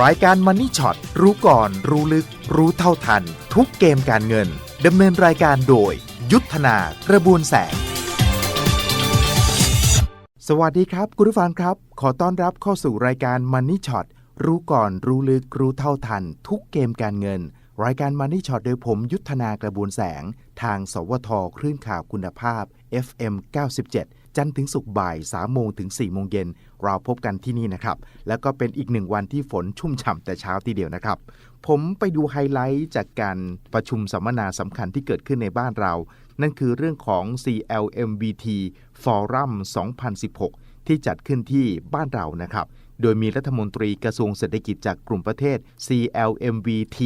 รายการมันนี่ช็อตรู้ก่อน รู้ลึก รู้เท่าทัน ทุกเกมการเงินดำเนินรายการโดย ยุทธนากระบวนแสง สวัสดีครับ คุณผู้ฟังครับ ขอต้อนรับเข้าสู่รายการมันนี่ช็อตรู้ก่อน รู้ลึก รู้เท่าทัน ทุกเกมการเงิน รายการมันนี่ช็อตโดยผมยุทธนากระบวนแสง ทางสวทคลื่นข่าวคุณภาพ FM 97 จันทร์ถึงศุกร์บ่าย3โมงถึง4โมงเย็นเราพบกันที่นี่นะครับ แล้วก็เป็นอีกหนึ่งวันที่ฝนชุ่มฉ่ำแต่เช้าทีเดียวนะครับ ผมไปดูไฮไลท์จากการประชุมสัมมนาสำคัญที่เกิดขึ้นในบ้านเรา นั่นคือเรื่องของ CLMVT Forum 2016 ที่จัดขึ้นที่บ้านเรานะครับ โดยมีรัฐมนตรีกระทรวงเศรษฐกิจจากกลุ่มประเทศ CLMVT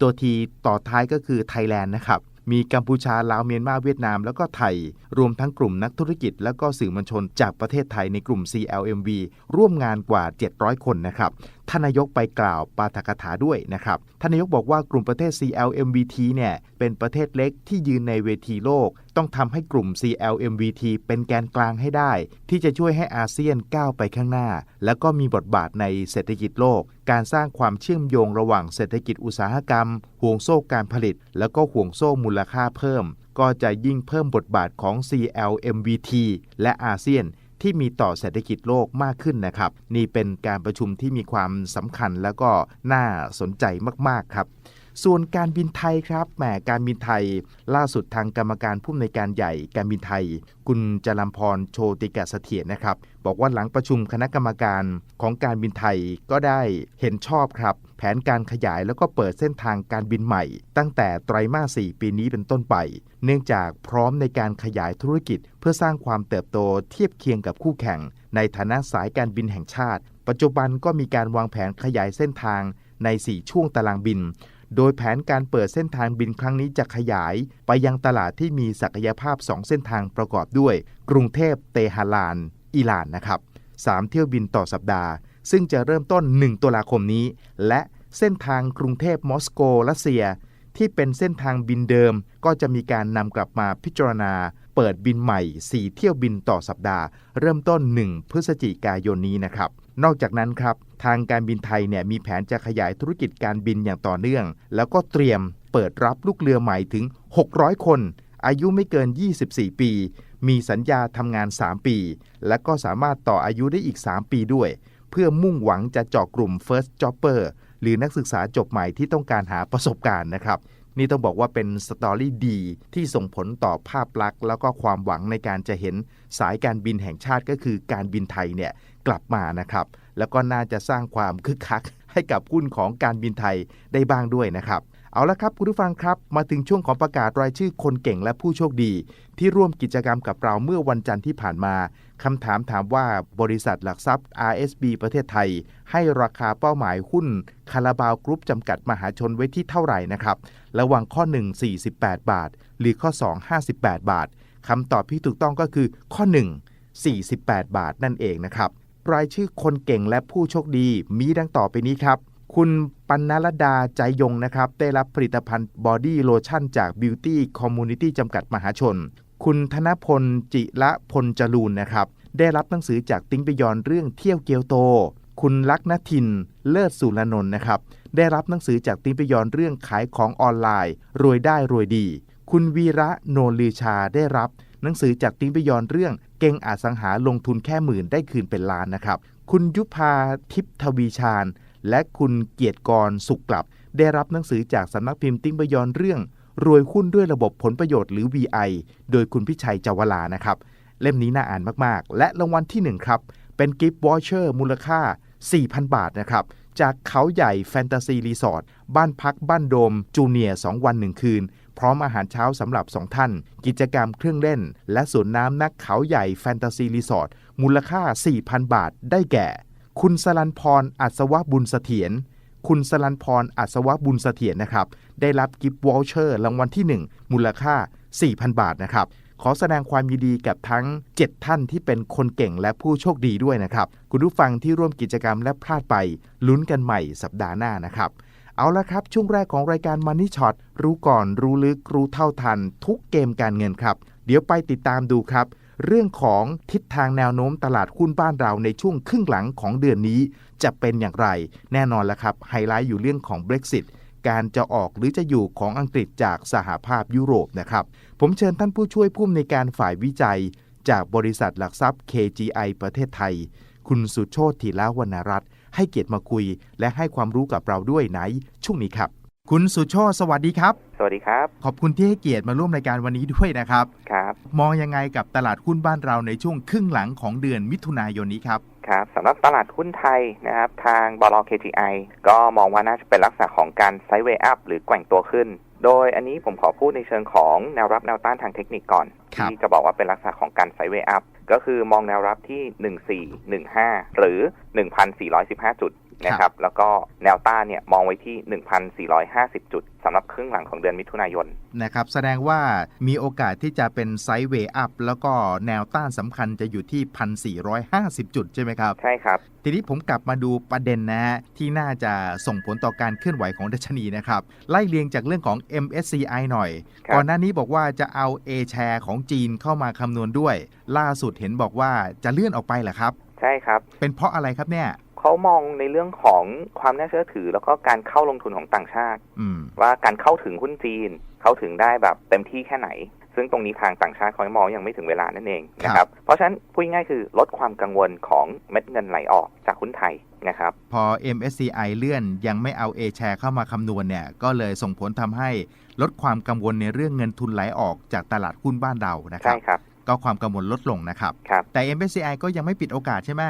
ตัวทีต่อท้ายก็คือไทยแลนด์นะครับ มีกัมพูชาลาวเมียนมาเวียดนาม แล้วก็ไทย รวมทั้งกลุ่มนักธุรกิจ และก็สื่อมวลชนจากประเทศไทยในกลุ่ม CLMV ร่วมงานกว่า 700 คนนะครับท่านนายกไปกล่าวปาฐกถาด้วยนะครับท่านนายกบอกว่ากลุ่มประเทศ CLMVT เนี่ยเป็นประเทศเล็กที่ยืนในเวทีโลก ต้องทำให้กลุ่ม CLMVT เป็นแกนกลางให้ได้ ที่จะช่วยให้อาเซียนก้าวไปข้างหน้า แล้วก็มีบทบาทในเศรษฐกิจโลก การสร้างความเชื่อมโยงระหว่างเศรษฐกิจอุตสาหกรรม ห่วงโซ่การผลิต แล้วก็ห่วงโซ่มูลค่าเพิ่ม ก็จะยิ่งเพิ่มบทบาทของ CLMVT และอาเซียนที่มีต่อเศรษฐกิจโลกมากขึ้นนะครับ นี่เป็นการประชุมที่มีความสำคัญแล้วก็น่าสนใจมาก ๆ ครับ ส่วนการบินไทยครับแหมการบินไทย ล่าสุดทางกรรมการผู้อำนวยการใหญ่การบินไทย คุณจรัมพรโชติกาเสถียรนะครับ บอกว่าหลังประชุมคณะกรรมการของการบินไทยก็ได้เห็นชอบครับ แผนการขยายแล้วก็เปิดเส้นทางการบินใหม่ ตั้งแต่ไตรมาส 4 ปีนี้เป็นต้นไป เนื่องจากพร้อมในการขยายธุรกิจ เพื่อสร้างความเติบโตเทียบเคียงกับคู่แข่ง ในฐานะสายการบินแห่งชาติ ปัจจุบันก็มีการวางแผนขยายเส้นทางใน 4 ช่วงตารางบิน โดยแผนการเปิดเส้นทางบินครั้งนี้จะขยายไปยังตลาดที่มีศักยภาพ 2 เส้นทางประกอบด้วย กรุงเทพเตหะราน อิหร่านนะครับ 3 เที่ยวบินต่อสัปดาห์ ซึ่งจะเริ่มต้น 1 ตุลาคมนี้ และเส้นทางกรุงเทพมอสโกรัสเซีย ที่เป็นเส้นทางบินเดิม ก็จะมีการนำกลับมาพิจารณา เปิดบินใหม่ 4 เที่ยวบินต่อสัปดาห์ เริ่มต้น 1 พฤศจิกายนนี้นะครับ นอกจากนั้นครับทางการบินไทยเนี่ยมีแผนจะขยายธุรกิจการบินอย่างต่อเนื่อง แล้วก็เตรียมเปิดรับลูกเรือใหม่ถึง 600 คน อายุไม่เกิน 24 ปี มีสัญญาทำงาน 3 ปี และก็สามารถต่ออายุได้อีก 3 ปีด้วย เพื่อมุ่งหวังจะเจาะกลุ่ม First Jobber หรือนักศึกษาจบใหม่ที่ต้องการหาประสบการณ์นะครับนี่ต้องบอกว่าเป็นสตอรี่ดีที่ส่งผลต่อภาพลักษณ์ แล้วก็ความหวังในการจะเห็นสายการบินแห่งชาติก็คือการบินไทยเนี่ย กลับมานะครับ แล้วก็น่าจะสร้างความคึกคัก ให้กับหุ้นของการบินไทยได้บ้างด้วยนะครับ เอาละครับคุณผู้ฟังครับ มาถึงช่วงของประกาศรายชื่อคนเก่งและผู้โชคดี ที่ร่วมกิจกรรมกับเราเมื่อวันจันทร์ที่ผ่านมาคำถามถามว่าบริษัทหลักทรัพย์ RSB ประเทศไทย ให้ราคาเป้าหมายหุ้นคาราบาวกรุ๊ปจำกัดมหาชนไว้ที่เท่าไหร่นะครับ ระหว่างข้อ 1 48 บาท หรือข้อ 2 58 บาทคำตอบที่ถูกต้องก็คือข้อ 1 48 บาทนั่นเองนะครับ รายชื่อคนเก่งและผู้โชคดีมีดังต่อไปนี้ครับ คุณปัณณรดาใจยงนะครับ ได้รับผลิตภัณฑ์บอดี้โลชั่นจาก Beauty Community จำกัดมหาชน คุณธนพลจิระพลจรูนนะครับ ได้รับหนังสือจากติ้งไปยอนเรื่องเที่ยวเกียวโต คุณลักษณทิน เลิศสุรนนท์นะครับ ได้รับหนังสือจากติ้งไปยอนเรื่องขายของออนไลน์ รวยได้รวยดี คุณวีระโนลือชาได้รับ หนังสือจากติ้งไปยอนเรื่อง เก่งอสังหาลงทุนแค่หมื่นได้คืนเป็นล้านนะครับ คุณยุพาทิพทวีชาญ และคุณเกียรติกรสุขกลับ ได้รับหนังสือจากสำนักพิมพ์ติ้งไปยอนเรื่อง รวยหุ้นด้วยระบบผลประโยชน์หรือ VI โดยคุณพิชัยจาวลานะครับ เล่มนี้น่าอ่านมากๆ และรางวัลที่1ครับเป็นกิฟต์วอเชอร์มูลค่า 4,000 บาทนะครับจากเขาใหญ่แฟนตาซีรีสอร์ทบ้านพักบ้านโดมจูเนียร์2วัน 1 คืน พร้อมอาหารเช้าสำหรับ 2 ท่าน กิจกรรมเครื่องเล่น และสวนน้ำนักเขาใหญ่แฟนตาซีรีสอร์ทมูลค่า 4,000 บาทได้แก่ คุณสลันพรอัศวบุญเสถียรคุณสลันพรอัศวบุญเสถียรนะครับ ได้รับกิฟต์วอลเชอร์รางวัลที่ 1 มูลค่า 4,000 บาทนะครับ ขอแสดงความยินดีกับทั้ง 7 ท่านที่เป็นคนเก่งและผู้โชคดีด้วยนะครับ คุณผู้ฟังที่ร่วมกิจกรรมและพลาดไปลุ้นกันใหม่สัปดาห์หน้านะครับ เอาละครับ ช่วงแรกของรายการ Money Shot รู้ก่อนรู้ลึกรู้เท่าทัน ทุกเกมการเงินครับ เดี๋ยวไปติดตามดูครับ เรื่องของทิศทางแนวโน้มตลาดหุ้นบ้านเราในช่วงครึ่งหลังของเดือนนี้ จะเป็นอย่างไร แน่นอนแล้วครับ ไฮไลท์อยู่เรื่องของ Brexit การจะออกหรือจะอยู่ของอังกฤษจากสหภาพยุโรปนะครับ ผมเชิญท่านผู้ช่วยผู้อำนวยการฝ่ายวิจัย จากบริษัทหลักทรัพย์ KGI ประเทศไทย คุณสุโชติธีระวรรณรัตน์ให้เกียรติมาคุย และให้ความรู้กับเราด้วยในช่วงนี้ครับ คุณสุโชติสวัสดีครับ สวัสดีครับ ขอบคุณที่ให้เกียรติมาร่วมรายการวันนี้ด้วยนะครับ ครับ มองยังไงกับตลาดหุ้นบ้านเราในช่วงครึ่งหลังของเดือนมิถุนายนนี้ครับครับสำหรับตลาดหุ้นไทยนะครับทางบล KTI ก็มองว่าน่าจะเป็นลักษณะของการไซด์เวย์อัพหรือแกว่งตัวขึ้น โดยอันนี้ผมขอพูดในเชิงของแนวรับแนวต้านทางเทคนิคก่อนครับที่จะบอกว่าเป็นลักษณะของการไซด์เวย์อัพก็คือมองแนวรับที่ 1415 หรือ 1,415 จุด นะครับ แล้วก็แนวต้านเนี่ยมองไว้ที่ 1,450 จุดสำหรับครึ่งหลังของเดือนมิถุนายนนะครับ แสดงว่ามีโอกาสที่จะเป็นไซด์เวย์อัพแล้วก็แนวต้านสำคัญจะอยู่ที่ 1,450 จุดใช่ไหมครับ ใช่ครับ ทีนี้ผมกลับมาดูประเด็นนะฮะที่น่าจะส่งผลต่อการเคลื่อนไหวของดัชนีนะครับ ไล่เรียงจากเรื่องของ MSCI หน่อยครับก่อนหน้านี้บอกว่าจะเอา A share ของจีนเข้ามาคำนวณด้วย ล่าสุดเห็นบอกว่าจะเลื่อนออกไปเหรอครับ ใช่ครับ เป็นเพราะอะไรครับเนี่ย เขามองในเรื่องของความน่าเชื่อถือ แล้วก็การเข้าลงทุนของต่างชาติอืมว่าการเข้าถึงหุ้นจีน เข้าถึงได้แบบเต็มที่แค่ไหน ซึ่งตรงนี้ทางต่างชาติเขามองยังไม่ถึงเวลานั่นเองนะครับเพราะฉะนั้นพูดง่ายๆคือลดความกังวลของเม็ดเงินไหลออกจากหุ้นไทยนะครับพอ MSCI เลื่อนยังไม่เอา A share เข้ามาคำนวณเนี่ยก็เลยส่งผลทำให้ลดความกังวลในเรื่องเงินทุนไหลออกจากตลาดหุ้นบ้านเรานะคใช่รับครับก็ความกังวลลดลงนะครับครับแต่ MSCI ก็ยังไม่ปิดโอกาสใช่ไหม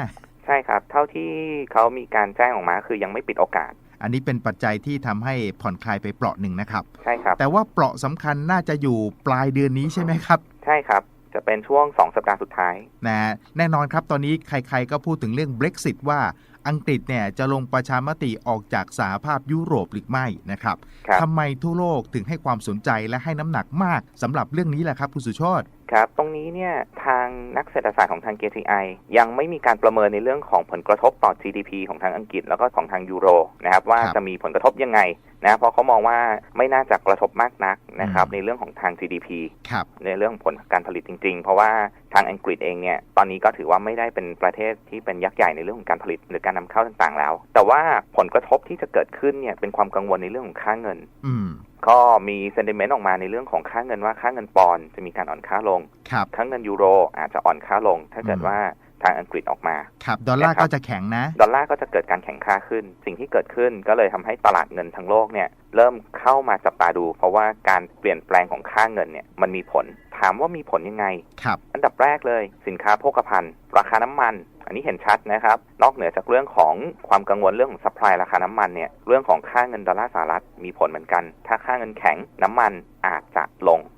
ใช่ครับ เท่าที่เขามีการแจ้งออกมาคือยังไม่ปิดโอกาส อันนี้เป็นปัจจัยที่ทำให้ผ่อนคลายไปเปราะหนึ่งนะครับ ใช่ครับ แต่ว่าเปราะสำคัญน่าจะอยู่ปลายเดือนนี้ใช่ไหมครับ ใช่ครับจะเป็นช่วง 2 สัปดาห์สุดท้ายนะแน่นอนครับตอนนี้ใครๆก็พูดถึงเรื่อง Brexit ว่าอังกฤษเนี่ยจะลงประชามติออกจากสหภาพยุโรปหรือไม่นะครับครับทำไมทั่วโลกถึงให้ความสนใจและให้น้ำหนักมากสำหรับเรื่องนี้แหละครับคุณสุโชต ครับ ตรงนี้เนี่ยทางนักเศรษฐศาสตร์ของทาง KTI ยังไม่มีการประเมินในเรื่องของผลกระทบต่อ GDP ของทางอังกฤษแล้วก็ของทางยูโรนะครับว่าครับจะมีผลกระทบยังไงนะเพราะเขามองว่าไม่น่าจะกระทบมากนักนะครับอืมในเรื่องของทาง GDP ครับในเรื่องผลการผลิตจริง ๆ เพราะว่าทางอังกฤษเองเนี่ยตอนนี้ก็ถือว่าไม่ได้เป็นประเทศที่เป็นยักษ์ใหญ่ในเรื่องของการผลิตหรือการนำเข้าต่างๆ แล้ว แต่ว่าผลกระทบที่จะเกิดขึ้นเนี่ยเป็นความกังวลในเรื่องของค่าเงินอืม ก็มีเซนติเมนต์ออกมาในเรื่องของค่าเงินว่าค่าเงินปอนด์จะมีการอ่อนค่าลงครับค่าเงินยูโรอาจจะอ่อนค่าลง ถ้าเกิดอืมว่า ทางอังกฤษออกมาครับดอลลาร์นะครับก็จะแข็งนะ ดอลลาร์ก็จะเกิดการแข่งค่าขึ้น สิ่งที่เกิดขึ้นก็เลยทำให้ตลาดเงินทั้งโลกเนี่ยเริ่มเข้ามาจับตาดู เพราะว่าการเปลี่ยนแปลงของค่าเงินเนี่ยมันมีผล ถามว่ามีผลยังไงครับอันดับแรกเลยสินค้าโภคภัณฑ์ ราคาน้ำมัน อันนี้เห็นชัดนะครับ นอกเหนือจากเรื่องของความกังวลเรื่องของซัพพลายราคาน้ำมันเนี่ยเรื่องของค่าเงินดอลลาร์สหรัฐมีผลเหมือนกัน ถ้าค่าเงินแข็งน้ำมันอาจจะลงครับ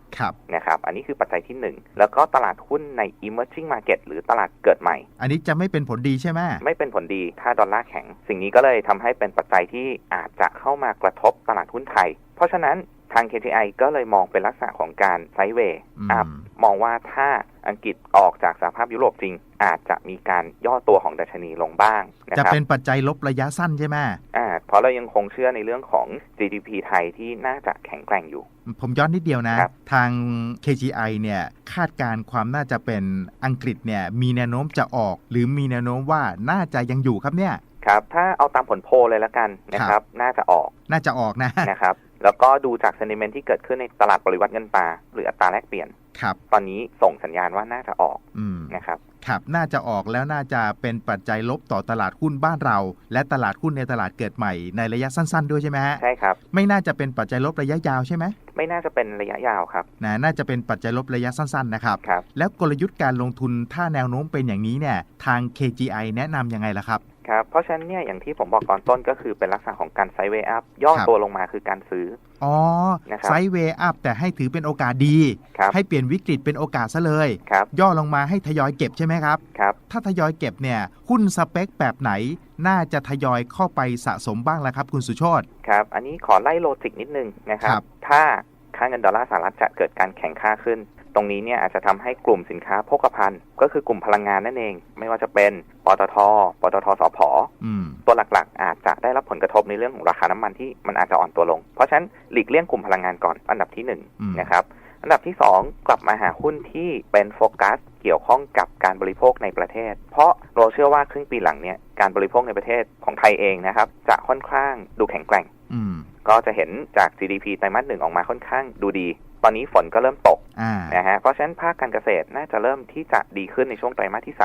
นะครับ อันนี้คือปัจจัยที่หนึ่งแล้วก็ตลาดหุ้นใน emerging market หรือตลาดเกิดใหม่ อันนี้จะไม่เป็นผลดีใช่ไหมไม่เป็นผลดีถ้าดอลลาร์แข็ง สิ่งนี้ก็เลยทำให้เป็นปัจจัยที่อาจจะเข้ามากระทบตลาดหุ้นไทย เพราะฉะนั้น ทาง KTI ก็เลยมองเป็นลักษณะของการไซด์เวย์อืมอัพมองว่าถ้าอังกฤษออกจากสหภาพยุโรปจริง อาจจะมีการย่อตัวของดัชนีลงบ้างนะจะครับเป็นปัจจัยลบระยะสั้นใช่ไหมอ่าเพราะเรายังคงเชื่อในเรื่องของ GDP ไทยที่น่าจะแข็งแกร่งอยู่ ผมย้อนนิดเดียวนะครับทาง KGI เนี่ยคาดการณ์ความน่าจะเป็นอังกฤษเนี่ยมีแนวโน้มจะออก หรือมีแนวโน้มว่าน่าจะยังอยู่ครับเนี่ยครับถ้าเอาตามผลโพลเลยละกันนะครับ น่าจะออก น่าจะออกนะนะครับ แล้วก็ดูจาก sentiment ที่เกิดขึ้นในตลาดปริวัติเงินตราหรืออัตราแลกเปลี่ยน ครับ ตอนนี้ส่งสัญญาณว่าน่าจะออกอืมนะครับ ครับน่าจะออกแล้วน่าจะเป็นปัจจัยลบต่อตลาดหุ้นบ้านเรา และตลาดหุ้นในตลาดเกิดใหม่ในระยะสั้น ๆ ด้วยใช่ไหมฮะใช่ครับ ไม่น่าจะเป็นปัจจัยลบระยะยาวใช่ไหมไม่น่าจะเป็นระยะยาวครับนะน่าจะเป็นปัจจัยลบระยะสั้นๆนะครับครับแล้วกลยุทธ์การลงทุนถ้าแนวโน้มเป็นอย่างนี้เนี่ยทาง KGI แนะนำยังไงล่ะครับครับเพราะฉะนั้นเนี่ยอย่างที่ผมบอกตอนต้นก็คือเป็นลักษณะของการไซด์เวย์อัพย่อครับตัวลงมาคือการซื้อ อ๋อนะครับไซด์เวย์อัพแต่ให้ถือเป็นโอกาสดี ครับให้เปลี่ยนวิกฤตเป็นโอกาสซะเลย ครับย่อลงมาให้ทยอยเก็บใช่ไหมครับ ครับ ถ้าทยอยเก็บเนี่ยหุ้นสเปคแบบไหน น่าจะทยอยเข้าไปสะสมบ้างล่ะครับ คุณสุโชต ครับ อันนี้ขอไล่โลจิกนิดนึงนะครัครับบถ้าค่าเงินดอลลาร์สหรัฐจะเกิดการแข่งค่าขึ้น ตรงนี้เนี่ยอาจจะทำให้กลุ่มสินค้าโภคภัณฑ์ ก็คือกลุ่มพลังงานนั่นเอง ไม่ว่าจะเป็นปตทปตทสพอืมตัวหลักๆ อาจจะได้รับผลกระทบในเรื่องของราคาน้ำมันที่มันอาจจะอ่อนตัวลง เพราะฉะนั้นหลีกเลี่ยงกลุ่มพลังงานก่อนอันดับที่หนึ่งอืมนะครับอันดับที่ 2 กลับมาหาหุ้นที่เป็นโฟกัสเกี่ยวข้องกับการบริโภคในประเทศ เพราะเราเชื่อว่าครึ่งปีหลังเนี่ยการบริโภคในประเทศของไทยเองนะครับ จะค่อนข้างดูแข็งแกร่งอืมก็จะเห็นจาก GDP ไตรมาสหนึ่งออกมาค่อนข้างดูดี ตอนนี้ฝนก็เริ่มตกอ่า นะฮะเพราะฉะนั้นภาคการเกษตรน่าจะเริ่มที่จะดีขึ้นในช่วงไตรมาสที่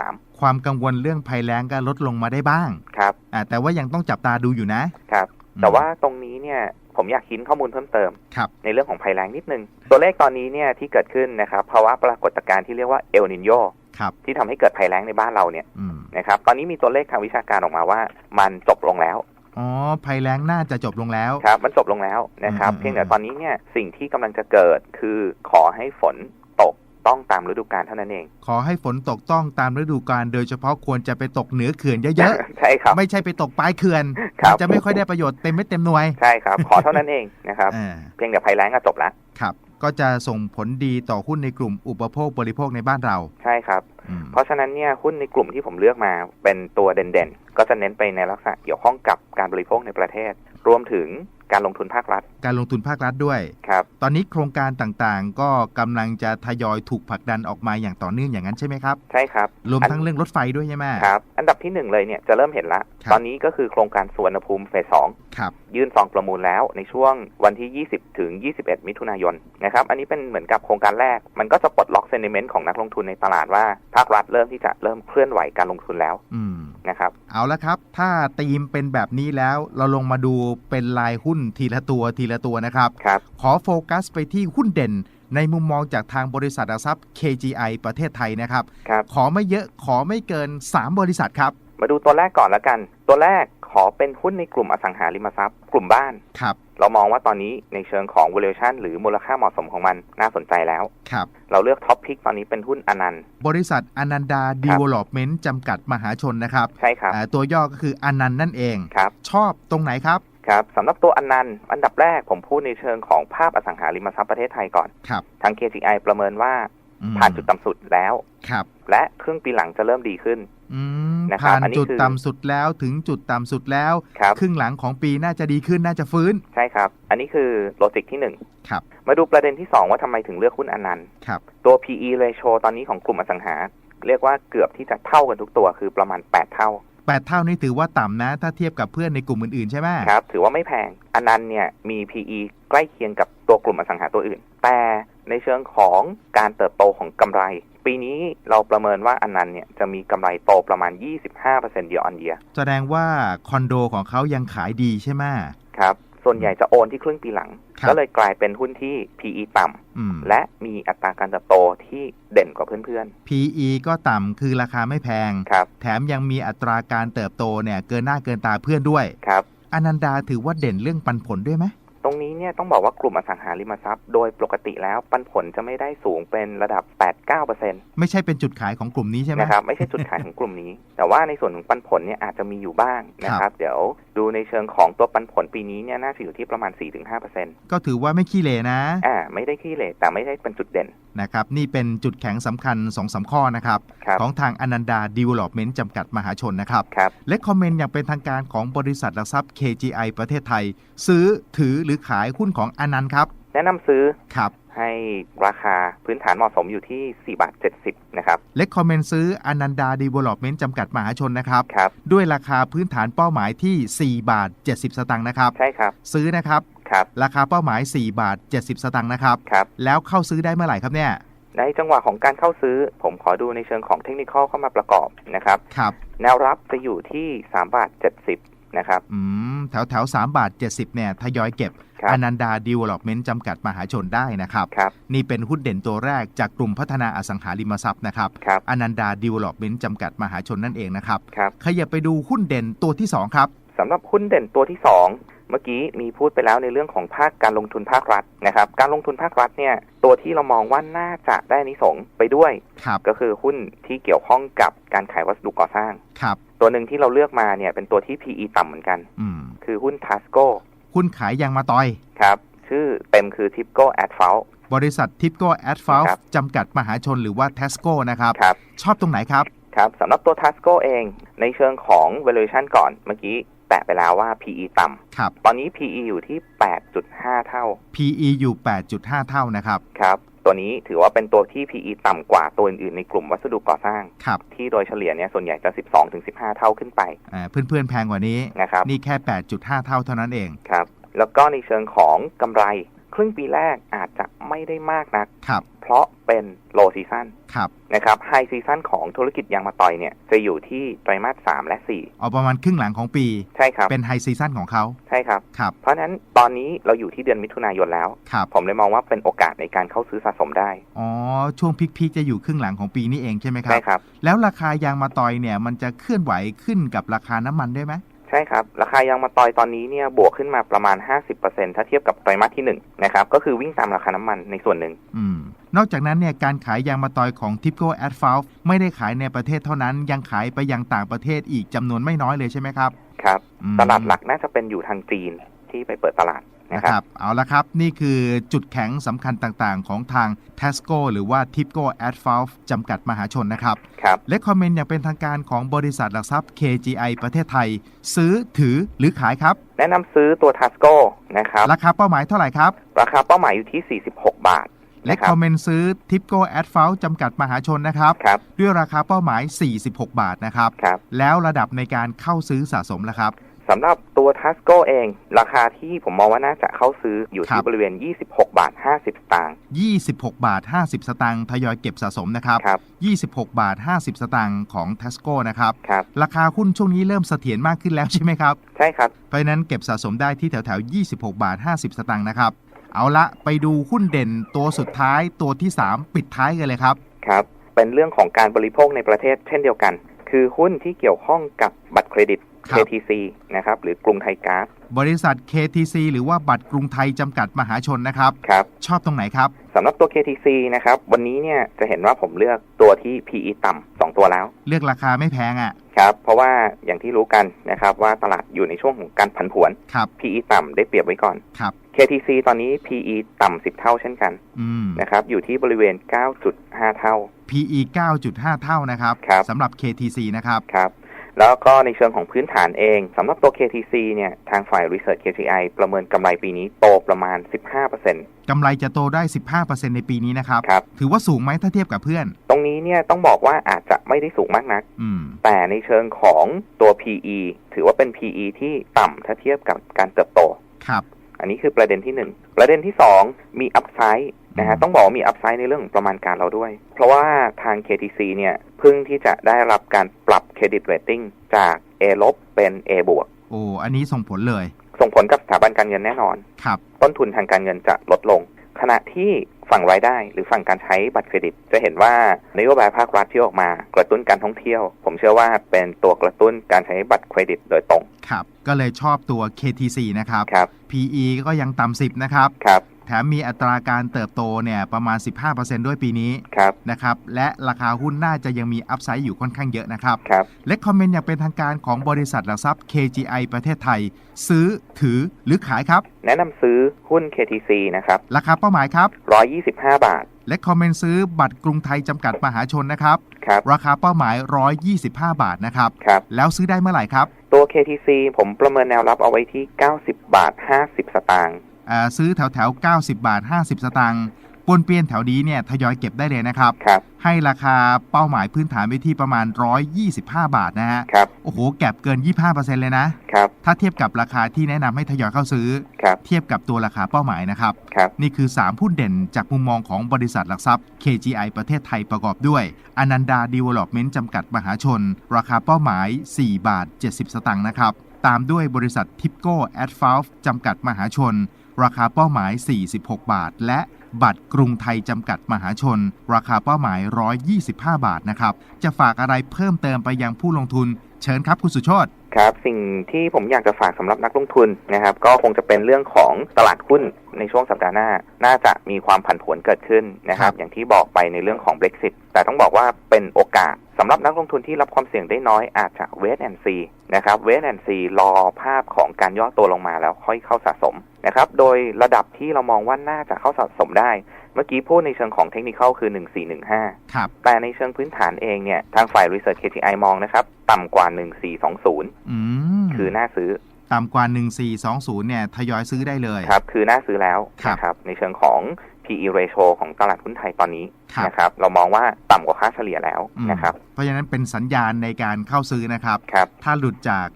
ความกังวลเรื่องภัยแล้งก็ลดลงมาได้บ้าง3ครับอ่าแต่ว่ายังต้องจับตาดูอยู่นะครับ แต่ว่าตรงนี้เนี่ยผมอยากคินข้อมูลเพิ่มเติมครับในเรื่องของภัยแล้งนิดนึง ตัวเลขตอนนี้เนี่ยที่เกิดขึ้นนะครับภาวะปรากฏการณ์ที่เรียกว่าเอลนินโยครับที่ทำให้เกิดภัยแล้งในบ้านเราเนี่ยอืมนะครับตอนนี้มีตัวเลขทางวิชาการออกมาว่า มันจบลงแล้ว อ๋อภัยแล้งน่าจะจบลงแล้วครับ มันจบลงแล้วนะครับอืมเพียงแต่ตอนนี้เนี่ยสิ่งที่กำลังจะเกิดคือขอให้ฝนตกต้องตามฤดูกาลเท่านั้นเอง ขอให้ฝนตกต้องตามฤดูกาลโดยเฉพาะควรจะไปตกเหนือเขื่อนเยอะใช่ครับๆไม่ใช่ไปตกปลายเขื่อนครับมันจะไม่ค่อยได้ประโยชน์เต็มเม็ดเต็มหน่วย ใช่ครับ ขอเท่านั้นเองนะครับอ่าเพียงแต่ภัยแล้งก็จบแล้วครับ ก็จะส่งผลดีต่อหุ้นในกลุ่มอุปโภคบริโภคในบ้านเรา ใช่ครับอืมเพราะฉะนั้นเนี่ยหุ้นในกลุ่มที่ผมเลือกมาเป็นตัวเด่นๆก็จะเน้นไปในลักษณะเกี่ยวข้องกับการบริโภคในประเทศ รวมถึงการลงทุนภาครัฐ การลงทุนภาครัฐด้วยครับ ตอนนี้โครงการต่างๆ ก็กำลังจะทยอยถูกผลักดันออกมาอย่างต่อเนื่องอย่างนั้นใช่ไหมครับ ใช่ครับ รวมอันทั้งเรื่องรถไฟด้วยใช่ไหมครับ อันดับที่หนึ่งเลยเนี่ยจะเริ่มเห็นละครับตอนนี้ก็คือโครงการสวนภูมิเฟสสองครับยื่นซองประมูลแล้วในช่วงวันที่ 20 ถึง 21 มิถุนายนนะครับ อันนี้เป็นเหมือนกับโครงการแรก มันก็จะปลดล็อกเซนิเมนต์ของนักลงทุนในตลาดว่าภาครัฐเริ่มที่จะเริ่มเคลื่อนไหวการลงทุนแล้วอืมนะครับ เอาละครับ ถ้าธีมเป็นแบบนี้แล้วเราลงมาดูเป็นลายหุ้นทีละตัวทีละตัวนะครับครับ ขอโฟกัสไปที่หุ้นเด่น ในมุมมองจากทางบริษัทหลักทรัพย์ KGI ประเทศไทยนะครับ ครับ ขอไม่เยอะขอไม่เกิน 3 บริษัทครับ มาดูตัวแรกก่อนแล้วกัน ตัวแรก ขอเป็นหุ้นในกลุ่มอสังหาริมทรัพย์ กลุ่มบ้านครับเรามองว่าตอนนี้ในเชิงของ valuation หรือมูลค่าเหมาะสมของมันน่าสนใจแล้วครับเราเลือกท็อปพิกตอนนี้เป็นหุ้นอนันต์บริษัทอนันดา Development จำกัดมหาชนนะครับ ใช่ครับอ่าตัวย่อก็คืออนันต์นั่นเองครับชอบตรงไหนครับครับสำหรับตัวอนันต์อันดับแรกผมพูดในเชิงของภาพอสังหาริมทรัพย์ประเทศไทยก่อนครับทาง KGI ประเมินว่าอืม ผ่านจุดต่ำสุดแล้วครับ และครึ่งปีหลังจะเริ่มดีขึ้นอืมนะครับผ่านอันนี้จุดคือต่ำสุดแล้วถึงจุดต่ำสุดแล้วครับครึ่งหลังของปีน่าจะดีขึ้นน่าจะฟื้น ใช่ครับ อันนี้คือโลจิกที่หนึ่งครับมาดูประเด็นที่สองว่าทำไมถึงเลือกหุ้นอนันต์ครับตัว PE ratio ตอนนี้ของกลุ่มอสังหา เรียกว่าเกือบที่จะเท่ากันทุกตัวคือประมาณ 8 เท่าแปดเท่านี่ถือว่าต่ำนะ ถ้าเทียบกับเพื่อนในกลุ่มอื่นๆใช่ไหมครับ ถือว่าไม่แพงอนันต์เนี่ยมี PE ใกล้เคียงกับตัวกลุ่มอสังหาตัวอื่นแต่ ในเชิงของการเติบโตของกำไร ปีนี้เราประเมินว่าอนันต์เนี่ยจะมีกำไรโตประมาณ 25% year on year แสดงว่าคอนโดของเขายังขายดีใช่ไหมครับส่วนใหญ่จะโอนที่ครึ่งปีหลังครับก็เลยกลายเป็นหุ้นที่ PE ต่ำอืมและมีอัตราการเติบโตที่เด่นกว่าเพื่อน PE ก็ต่ำคือราคาไม่แพงๆครับแถมยังมีอัตราการเติบโตเนี่ยเกินหน้าเกินตาเพื่อนด้วย ครับอนันดาถือว่าเด่นเรื่องปันผลด้วยไหม ตรงนี้เนี่ยต้องบอกว่ากลุ่มอสังหาริมทรัพย์ โดยปกติแล้วปันผลจะไม่ได้สูงเป็นระดับ 8-9%ไม่ใช่เป็นจุดขายของกลุ่มนี้ใช่ไหมนะครับไม่ใช่จุดขายของกลุ่มนี้ แต่ว่าในส่วนของปันผลเนี่ยอาจจะมีอยู่บ้างนะคครัรับบเดี๋ยวดูในเชิงของตัวปันผลปีนี้เนี่ยน่าจะอยู่ที่ประมาณ 4-5%ก็ถือว่าไม่ขี้เหร่นะ อ่า ไม่ได้ขี้เหร่แต่ไม่ได้เป็นจุดเด่นนะครับ นี่เป็นจุดแข็งสำคัญ2อสข้อนะครับครับของทางอนันดา Development จำกัดมหาชนนะครับครับและคอมเมนต์อย่างเป็นทางการของบริษัทหลักทรัพย์ KGI ประเทศไทย ซื้อถือหรือขายหุ้นของอนันต์ครับ แนะนำซื้อครับให้ราคาพื้นฐานเหมาะสมอยู่ที่ 4 บาท 70 นะครับและคอมเมนต์ซื้ออนันดา Development จำกัดมหาชนนะครับครับ ด้วยราคาพื้นฐานเป้าหมายที่ 4 บาท 70 สตางค์นะครับ ใช่ครับ ซื้อนะครับครับราคาเป้าหมาย 4 บาท 70 สตางค์นะครับครับ แล้วเข้าซื้อได้เมื่อไหร่ครับเนี่ย ในจังหวะของการเข้าซื้อ ผมขอดูในเชิงของเทคนิคเข้ามาประกอบนะครับครับ แนวรับจะอยู่ที่ 3 บาท 70 นะครับ อืม แถวแถว3บาท70เนี่ยทยอยเก็บครับอนันดา Development จำกัดมหาชนได้นะครับครับนี่เป็นหุ้นเด่นตัวแรกจากกลุ่มพัฒนาอสังหาริมทรัพย์นะครับครับอนันดา Development จำกัดมหาชนนั่นเองนะครับครับขยับไปดูหุ้นเด่นตัวที่ 2 ครับสำหรับหุ้นเด่นตัวที่ 2เมื่อกี้มีพูดไปแล้วในเรื่องของภาคการลงทุนภาครัฐนะครับ การลงทุนภาครัฐเนี่ยตัวที่เรามองว่าน่าจะได้อานิสงส์ไปด้วยครับก็คือหุ้นที่เกี่ยวข้องกับการขายวัสดุก่อสร้างครับตัวหนึ่งที่เราเลือกมาเนี่ยเป็นตัวที่ PE ต่ำเหมือนกันอืม คือหุ้น Tasco หุ้นขายยางมาตอยครับ ชื่อเต็มคือ Tipco Asphalt บริษัททิปโก้แอดฟ l ครับจำกัดมหาชนหรือว่า t ทสโกนะครับครับชอบตรงไหนครับครับสำหรับตัว Tasco เองในเชิงของ valuation ก่อนเมื่อกี้แตะไปแล้วว่า PE ต่ำครับ ตอนนี้ PE อยู่ที่ 8.5 เท่า PE อยู่ 8.5 เท่านะครับ ครับ ตัวนี้ถือว่าเป็นตัวที่ PE ต่ำกว่าตัวอื่นๆ ในกลุ่มวัสดุก่อสร้าง ครับที่โดยเฉลี่ยเนี่ยส่วนใหญ่จะ 12-15 เท่าขึ้นไปอ่าเพื่อนๆแพงกว่านี้ นะครับ นี่แค่ 8.5 เท่าเท่านั้นเอง ครับ แล้วก็ในเชิงของกำไร ครึ่งปีแรกอาจจะไม่ได้มากนักครับเพราะเป็น low season ครับนะครับ high season ของธุรกิจยางมะตอยเนี่ยจะอยู่ที่ไตรมาส3และเอาประมาณครึ่งหลังของปี4ใช่ครับ เป็นไฮซีซั่นของเขาใช่ครับครับเพราะฉะนั้นตอนนี้เราอยู่ที่เดือนมิถุนายนแล้วครับผมเลยมองว่าเป็นโอกาสในการเข้าซื้อสะสมได้ อ๋อ ช่วงพีคๆจะอยู่ครึ่งหลังของปีนี้เองใช่ไหมครัใช่บครับ แล้วราคายางมาตอยเนี่ยมันจะเคลื่อนไหวขึ้นกับราคาน้ำมันได้ไหม ใช่ครับ ราคายางมะตอยตอนนี้เนี่ยบวกขึ้นมาประมาณ 50%ถ้าเทียบกับไตรมาสที่1นะครับก็คือวิ่งตามราคาน้ำมันในส่วนหนึ่งอืมนอกจากนั้นเนี่ยการขายยางมาตอยของ Tipco a d f a l ไม่ได้ขายในประเทศเท่านั้น ยังขายไปยังต่างประเทศอีกจำนวนไม่น้อยเลยใช่ไหมครับ ครับอืมตลาดหลักน่าจะเป็นอยู่ทางจีนที่ไปเปิดตลาด นะนะคครัรับบเอาละครับ นี่คือจุดแข็งสำคัญต่างๆ ของทาง Tesco หรือว่า Tipco a d f a l จำกัดมหาชนนะครับครับและคอมเมนต์อย่างเป็นทางการของบริษัทหลักทรัพย์ KGI ประเทศไทย ซื้อถือหรือขายครับ แนะนำซื้อตัวทัสโก้นะครับ ราคาเป้าหมายเท่าไหร่ครับ ราคาเป้าหมายอยู่ที่ 46 บาทและนะครัคบอมเมนต์ซื้อ Tipco a d f a l จำกัดมหาชนนะครับครับด้วยราคาเป้าหมาย 46 บาทนะครับครับแล้วระดับในการเข้าซื้อสะสมแล้วครับ สำหรับตัวทัสโก้เอง ราคาที่ผมมองว่าน่าจะเข้าซื้ออยู่ครัที่บบริเวณ 26 บาท 50 สตางค์ 26 บาท 50 สตางค์ทยอยเก็บสะสมนะครับครับ26 บาท 50 สตางค์ของ Tesco นะครับครับราคาหุ้นช่วงนี้เริ่มเสถียรมากขึ้นแล้วใช่ไหมครับ ใช่ครับ เพราะฉะนั้นเก็บสะสมได้ที่แถวๆ26 บาท 50 สตางค์นะครับ เอาละไปดูหุ้นเด่นตัวสุดท้ายตัวที่ 3 ปิดท้ายกันเลยครับ ครับ เป็นเรื่องของการบริโภคในประเทศเช่นเดียวกัน คือหุ้นที่เกี่ยวข้องกับบัตรเครดิตครับ KTC นะครับหรือกรุงไทยก๊าซบริษัท KTC หรือว่าบัตรกรุงไทยจำกัดมหาชนนะครับครับชอบตรงไหนครับสำหรับตัว KTC นะครับวันนี้เนี่ยจะเห็นว่าผมเลือกตัวที่ PE ต่ำสองตัวแล้ว เลือกราคาไม่แพงอะ่ะครับเพราะว่าอย่างที่รู้กันนะครับว่าตลาดอยู่ในช่วงของการผันผวนครับ PE ต่ำได้เปรียบไว้ก่อนครับ KTC ตอนนี้ PE ต่ำ10เท่าเช่นกันอืมนะครับอยู่ที่บริเวณ 9.5 เท่า PE 9.5 เท่านะครับครับสำหรับ KTC นะครับครับ แล้วก็ในเชิงของพื้นฐานเองสำหรับตัว KTC เนี่ยทางฝ่าย Research KGI ประเมินกำไรปีนี้โตประมาณ 15%กำไรจะโตได้ 15%ในปีนี้นะครับครับถือว่าสูงไหมถ้าเทียบกับเพื่อน ตรงนี้เนี่ยต้องบอกว่าอาจจะไม่ได้สูงมากนักอืมแต่ในเชิงของตัว PE ถือว่าเป็น PE ที่ต่ำถ้าเทียบกับการเติบโตครับ อันนี้คือประเด็นที่หนึ่งประเด็นที่สองมีอัพไซด์นะฮะอืมต้องบอกว่ามีอัพไซด์ในเรื่องของประมาณการเราด้วย เพราะว่าทาง KTC เนี่ยเพิ่งที่จะได้รับการปรับเครดิตเรตติ้งจาก A ลบเป็น A บวกโอ้อันนี้ส่งผลเลย ส่งผลกับสถาบันการเงินแน่นอนครับต้นทุนทางการเงินจะลดลง ขณะที่ ฝั่งรายได้ หรือฝั่งการใช้บัตรเครดิต จะเห็นว่านโยบายภาครัฐที่ออกมากระตุ้นการท่องเที่ยว ผมเชื่อว่าเป็นตัวกระตุ้นการใช้บัตรเครดิตโดยตรง ครับ ก็เลยชอบตัว KTC นะครับ ครับ PE ก็ยังต่ำ10นะครับ ครับ แถมมีอัตราการเติบโตเนี่ยประมาณ 15%ด้วยปีนี้ครับนะครับ และราคาหุ้นน่าจะยังมีอัพไซด์อยู่ค่อนข้างเยอะนะครับครับและคอมเมนต์อย่างเป็นทางการของบริษัทหลักทรัพย์ KGI ประเทศไทย ซื้อถือหรือขายครับ แนะนำซื้อหุ้น KTC นะครับ ราคาเป้าหมายครับ 125 บาท และคอมเมนต์ซื้อบัตรกรุงไทยจำกัดมหาชนนะครับครับราคาเป้าหมาย 125 บาทนะครับครับแล้วซื้อได้เมื่อไหร่ครับ ตัว KTC ผมประเมินแนวรับเอาไว้ที่ 90 บาท 50 สตางค์อ่า ซื้อแถวแถวๆ90 บาท 50 สตางค์ปวนเปี้ยนแถวนี้เนี่ยทยอยเก็บได้เลยนะครับครับ ให้ราคาเป้าหมายพื้นฐานไว้ที่ประมาณ 125 บาทนะฮะครับโอ้โหแก็บเกิน 25%เลยนะครับ ถ้าเทียบกับราคาที่แนะนำให้ทยอยเข้าซื้อ ครับ เทียบกับตัวราคาเป้าหมายนะครับ ครับ นี่คือ 3 หุ้นเด่นจากมุมมองของบริษัทหลักทรัพย์ KGI ประเทศไทยประกอบด้วยอนันดา Development จำกัดมหาชน ราคาเป้าหมาย 4 บาท 70 สตางค์นะครับ ตามด้วยบริษัท Tipco a d f a l จำกัดมหาชน ราคาเป้าหมาย 46 บาท และบัตรกรุงไทยจำกัดมหาชน ราคาเป้าหมาย 125 บาทนะครับ จะฝากอะไรเพิ่มเติมไปยังผู้ลงทุน เชิญครับคุณสุโชตครับสิ่งที่ผมอยากจะฝากสำหรับนักลงทุนนะครับ ก็คงจะเป็นเรื่องของตลาดหุ้นในช่วงสัปดาห์หน้า น่าจะมีความผันผวนเกิดขึ้นนะครับครับอย่างที่บอกไปในเรื่องของ Brexit แต่ต้องบอกว่าเป็นโอกาส สำหรับนักลงทุนที่รับความเสี่ยงได้น้อยอาจจะเวทแอนซีนะครับเวทแอนซีรอภาพของการย่อตัวลงมาแล้วค่อยเข้าสะสมนะครับโดยระดับที่เรามองว่าน่าจะเข้าสะสมได้ เมื่อกี้พูดในเชิงของเทคนิคคือ 1415 ครับ แต่ในเชิงพื้นฐานเองเนี่ยทางฝ่าย Research KTI มองนะครับ ต่ำกว่า 1420อืมคือน่าซื้อต่ำกว่า 1420 เนี่ย ทยอยซื้อได้เลย ครับ คือน่าซื้อแล้วครับนะครับ ในเชิงของ P PE ratio ของตลาดหุ้นไทยตอนนี้ครับนะครับเรามองว่าต่ำกว่าค่าเฉลี่ยแล้วอืมนะครับเพราะฉะนั้นเป็นสัญญาณในการเข้าซื้อนะครับครับถ้าหลุดจาก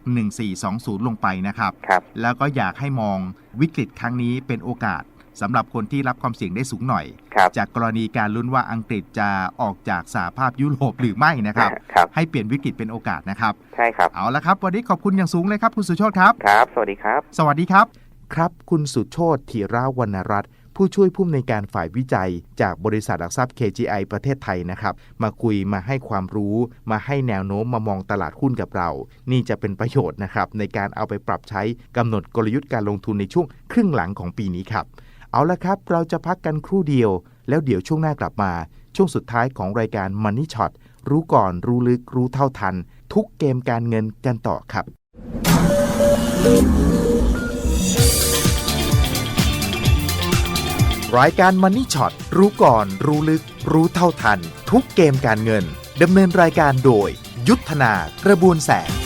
1420 ลงไปนะครับครับแล้วก็อยากให้มองวิกฤตครั้งนี้เป็นโอกาสสำหรับคนที่รับความเสี่ยงได้สูงหน่อยครับจากกรณีการลุ้นว่าอังกฤษจะออกจากสหภาพยุโรปหรือไม่นะครับครับให้เปลี่ยนวิกฤตเป็นโอกาสนะครับ ใช่ครับ เอาละครับ วันนี้ขอบคุณอย่างสูงเลยครับ คุณสุโชตครับ ครับ สวัสดีครับ สวัสดีครับ ครับ คุณสุโชตธีราวรรณรัตน์ ผู้ช่วยผู้อำนวยการฝ่ายวิจัย จากบริษัทหลักทรัพย์ KGI ประเทศไทยนะครับมาคุยมาให้ความรู้มาให้แนวโน้มมามองตลาดหุ้นกับเรา นี่จะเป็นประโยชน์นะครับในการเอาไปปรับใช้กำหนดกลยุทธ์การลงทุนในช่วงครึ่งหลังของปีนี้ครับเอาละครับ เราจะพักกันครู่เดียว แล้วเดี๋ยวช่วงหน้ากลับมา ช่วงสุดท้ายของรายการ Money Shot รู้ก่อนรู้ลึกรู้เท่าทัน ทุกเกมการเงินกันต่อครับ รายการ Money Shot รู้ก่อนรู้ลึก รู้เท่าทัน ทุกเกมการเงินดำเนินรายการโดย ยุทธนากระบวนแสง